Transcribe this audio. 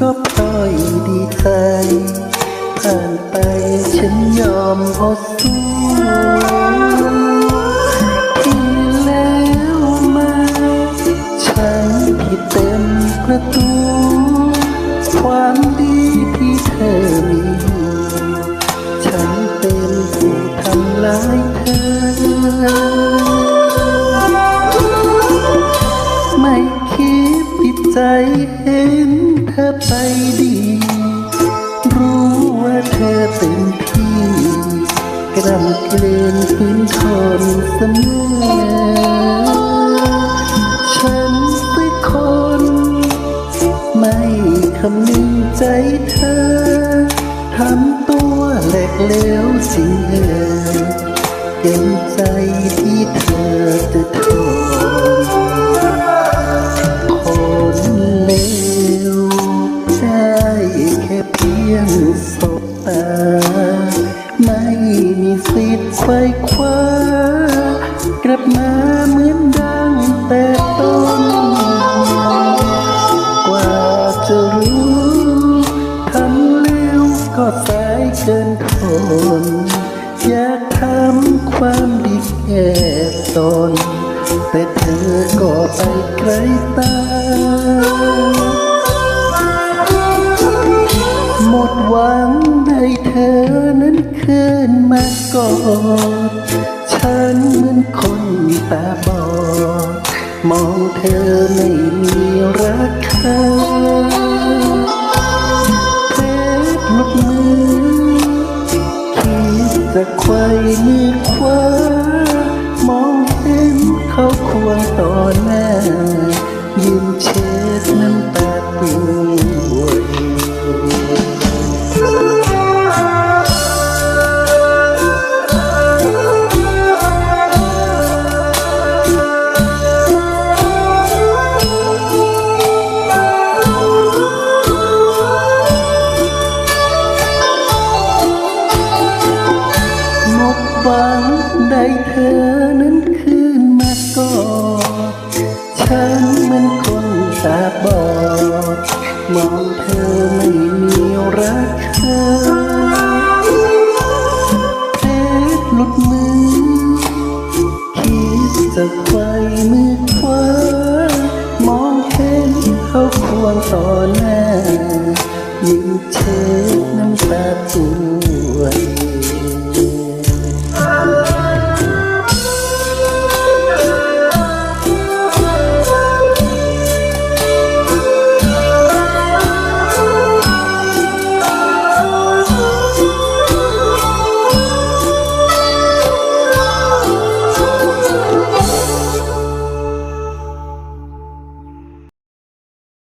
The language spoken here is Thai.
ผ่านไปฉันยอมอดสู้ที่แล้วมาฉันที่เต็มประตู ความดีที่เธอมี ฉันเป็นผู้ทำร้ายเธอไม่คิดติดใจเอไปดี รู้ว่าเธอเป็นพี่กรำเกลนพื้นทนเสมอฉันเป็นคน ไม่คำนึงใจเธอทำตัวแหลกเหลวจริเออเต็มใจที่เธอจะทน สบตา ไม่มีสิทธิ์ไขว้คว้ากลับมาเหมือนดังแต่ต้น กว่าจะรู้ทำแล้วก็สายเกินทนอยากทำความดีแค่ตน แต่เธอก็ไปไกลตา กอดฉันเหมือนคนตาบอด มองเธอไม่มีราคาเพชรลุกมือคิดจะไขว้มือขวามองเห็นเขาควงต่อหน้ายืนเช็ดน้ำตาป่ว วันได้เธอนั้นคืนมาก่อฉันมันคนตาบอดมองเธอไม่มีรักเธอเลุดมือคิดจะไขว้มือความองเห็นเขาควงต่อหน้ายิ้มเชดน้ำตาตัว